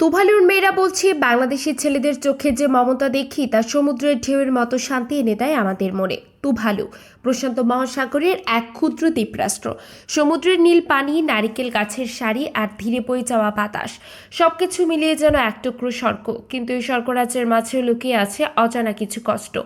তুভালুর মেয়েরা বলছে, বাংলাদেশের ছেলেদের চোখে যে মমতা দেখি, তা সমুদ্রের ঢেউয়ের মতো শান্তি এনে দেয় আমাদের মনে। তুভালু প্রশান্ত মহাসাগরের এক ক্ষুদ্র দ্বীপরাষ্ট্র। সমুদ্রের নীল পানি, নারিকেল গাছের সারি আর ধীরে বয়ে যাওয়া বাতাস। সবকিছু মিলিয়ে যেন এক টুকরো স্বর্গ। কিন্তু এই স্বর্গরাজ্যের মাঝে লুকিয়ে আছে অজানা কিছু কষ্ট।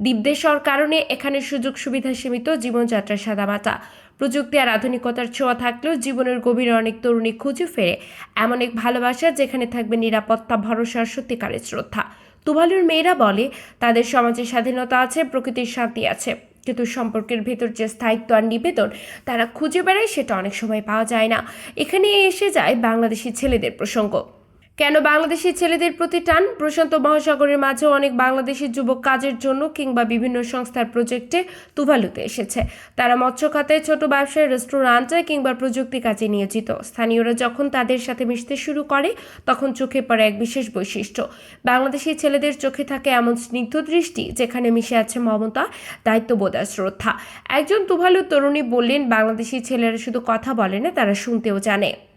দ্বীপদেশর কারণে এখানে সুযোগ সুবিধা সীমিত জীবনযাত্রা সাদামাটা। প্রযুক্তি আর আধুনিকতার ছোঁয়া থাকলেও জীবনের গভীরে অনেক তরুণী খুঁজে ফেরে। এমন এক ভালোবাসা যেখানে থাকবে নিরাপত্তা, ভরসা আর সত্যিকারের শ্রদ্ধা। তুভালুর মেয়েরা বলে, তাদের সমাজে স্বাধীনতা আছে, প্রকৃতির শান্তি আছে। কিন্তু সম্পর্কের ভেতর যে স্থায়িত্ব আর নিবেদন, তারা খুঁজে বেড়ায় সেটা অনেক সময় পাওয়া যায় না। এখানে এসে যায় বাংলাদেশি ছেলেদের প্রসঙ্গ। কেন বাংলাদেশি ছেলেদের প্রতি টান? প্রশান্ত মহাসাগরের মাঝেও অনেক বাংলাদেশি যুবক কাজের জন্য কিংবা বিভিন্ন সংস্থার প্রজেক্টে তুভালুতে এসেছে। তারা মৎস্য খাতে, ছোট ব্যবসায়, রেস্টুরেন্টে কিংবা প্রযুক্তি কাজে নিয়োজিত। স্থানীয়রা যখন তাদের সাথে মিশতে শুরু করে, তখন চোখে পড়ে এক বিশেষ বৈশিষ্ট্য। বাংলাদেশি ছেলেদের চোখে থাকে এমন স্নিগ্ধ দৃষ্টি, যেখানে মিশে আছে মমতা, দায়িত্ববোধ আর শ্রদ্ধা। একজন তুভালু তরুণী বললেন, বাংলাদেশি ছেলেরা শুধু কথা বলে না, তারা শুনতেও জানে।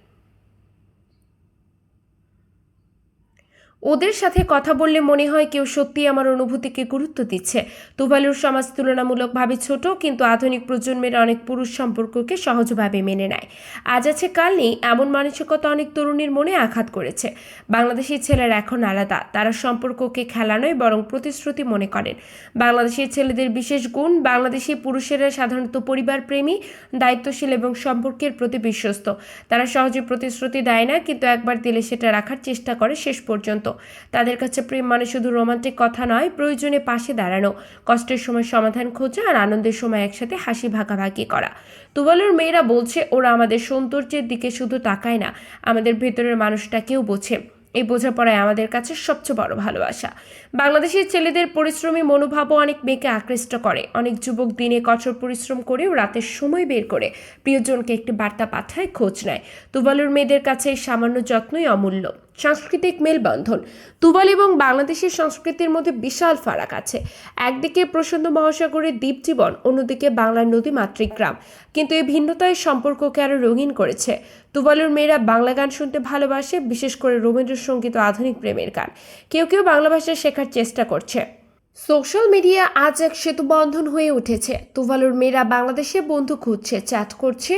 ওদের সাথে কথা বললে মনে হয় কেউ সত্যি আমার অনুভূতিকে গুরুত্ব দিচ্ছে। তুভালুর সমাজ তুলনামূলকভাবে ছোট, কিন্তু আধুনিক প্রজন্মের অনেক পুরুষ সম্পর্ককে সহজভাবে মেনে নেয়। আজ আছে, কাল নেই, এমন মানসিকতা অনেক তরুণীর মনে আঘাত করেছে। বাংলাদেশের ছেলেরা এখন আলাদা, তারা সম্পর্ককে খেলা নয় বরং প্রতিশ্রুতি মনে করেন। বাংলাদেশের ছেলেদের বিশেষ গুণ, বাংলাদেশি পুরুষেরা সাধারণত পরিবার প্রেমী দায়িত্বশীল এবং সম্পর্কের প্রতি বিশ্বস্ত। তারা সহজে প্রতিশ্রুতি দেয় না, কিন্তু একবার দিলে সেটা রাখার চেষ্টা করে শেষ পর্যন্ত। তাদের কাছে প্রেম মানে শুধু রোমান্টিক কথা নয়, প্রয়োজনে পাশে দাঁড়ানো, কষ্টের সময় সমাধান খোঁজা আর আনন্দের সময় একসাথে হাসি ভাগাভাগি করা। তুবালুর মেয়েরা বলছে, ওরা আমাদের সৌন্দর্যের দিকে শুধু তাকায় না, আমাদের ভেতরের মানুষটাকেও বোঝে। এই বোঝাপড়ায় আমাদের কাছে সবচেয়ে বড় ভালোবাসা। বাংলাদেশের ছেলেদের পরিশ্রমী মনোভাবও অনেক মেয়েকে আকৃষ্ট করে। অনেক যুবক দিনে কঠোর পরিশ্রম করেও রাতের সময় বের করে। প্রিয়জনকে একটি বার্তা পাঠায়, খোঁজ নেয়। তুবালুর মেয়েদের কাছে এই সামান্য যত্নই অমূল্য। সাংস্কৃতিক মেলবন্ধন। তুবাল এবং বাংলাদেশের সংস্কৃতির মধ্যে বিশাল ফারাক আছে। একদিকে প্রশান্ত মহাসাগরের দ্বীপ জীবন, অন্যদিকে বাংলার নদী মাতৃক গ্রাম। কিন্তু এই ভিন্নতায় সম্পর্ককে আরও রঙিন করেছে। তুবালুর মেয়েরা বাংলা গান শুনতে ভালোবাসে, বিশেষ করে রবীন্দ্রসঙ্গীত ও আধুনিক প্রেমের গান। কেউ কেউ বাংলা ভাষা শেখার চেষ্টা করছে। সোশ্যাল মিডিয়া আজ এক সেতু বন্ধন হয়ে উঠেছে। তুভালুর মেয়েরা বাংলাদেশে বন্ধু খুঁজছে, চ্যাট করছে,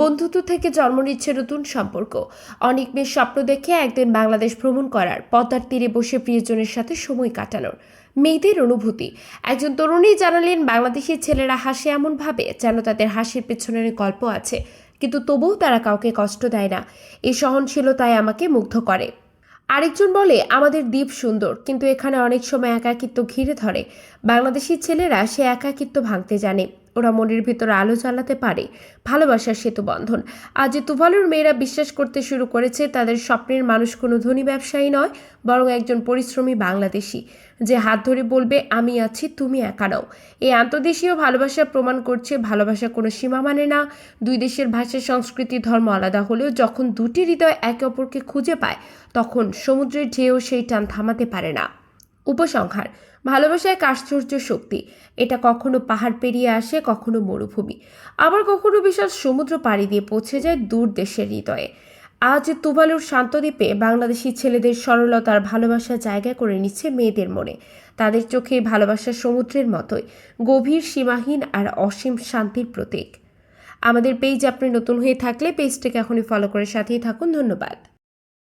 বন্ধুত্ব থেকে জন্ম নিচ্ছে নতুন সম্পর্ক। অনেক মেয়ের স্বপ্ন দেখে একদিন বাংলাদেশ ভ্রমণ করার, পদ্মার তীরে বসে প্রিয়জনের সাথে সময় কাটানোর। মেয়েদের অনুভূতি। একজন তরুণী জানালেন বাংলাদেশের ছেলেরা হাসে এমনভাবে যেন তাদের হাসির পেছনের গল্প আছে, কিন্তু তবুও তারা কাউকে কষ্ট দেয় না। এই সহনশীলতায় আমাকে মুগ্ধ করে। আরেকজন বলে, আমাদের দ্বীপ সুন্দর, কিন্তু এখানে অনেক সময় একাকিত্ব ঘিরে ধরে। বাংলাদেশি ছেলেরা সে একাকিত্ব ভাঙতে জানে। ওরা মনের ভিতর আলো জ্বালাতে পারে। ভালোবাসার সেতু বন্ধন। আজ তুভালুর মেয়েরা বিশ্বাস করতে শুরু করেছে, তাদের স্বপ্নের মানুষ কোনো ধনী ব্যবসায়ী নয়, বরং একজন পরিশ্রমী বাংলাদেশি। যে হাত ধরে বলবে, আমি আছি, তুমি একা নাও। এই আন্তদেশীয় ভালোবাসা প্রমাণ করছে, ভালোবাসা কোনো সীমা মানে না। দুই দেশের ভাষা, সংস্কৃতি, ধর্ম আলাদা হলেও যখন দুটি হৃদয় একে অপরকে খুঁজে পায়, তখন সমুদ্রের ঢেউ সেই টান থামাতে পারে না। উপসংহার ভালোবাসা এক আশ্চর্য শক্তি। এটা কখনো পাহাড় পেরিয়ে আসে, কখনো মরুভূমি। আবার কখনো বিশাল সমুদ্র পাড়ি দিয়ে পৌঁছে যায় দূর দেশের হৃদয়ে। আজ তুবালুর শান্তদ্বীপে বাংলাদেশি ছেলেদের সরলতার ভালোবাসা জায়গা করে নিচ্ছে মেয়েদের মনে। তাদের চোখে ভালোবাসা সমুদ্রের মতোই, গভীর, সীমাহীন আর অসীম শান্তির প্রতীক। আমাদের পেজ আপনি নতুন হয়ে থাকলে পেজটাকে এখনই ফলো করে সাথেই থাকুন। ধন্যবাদ।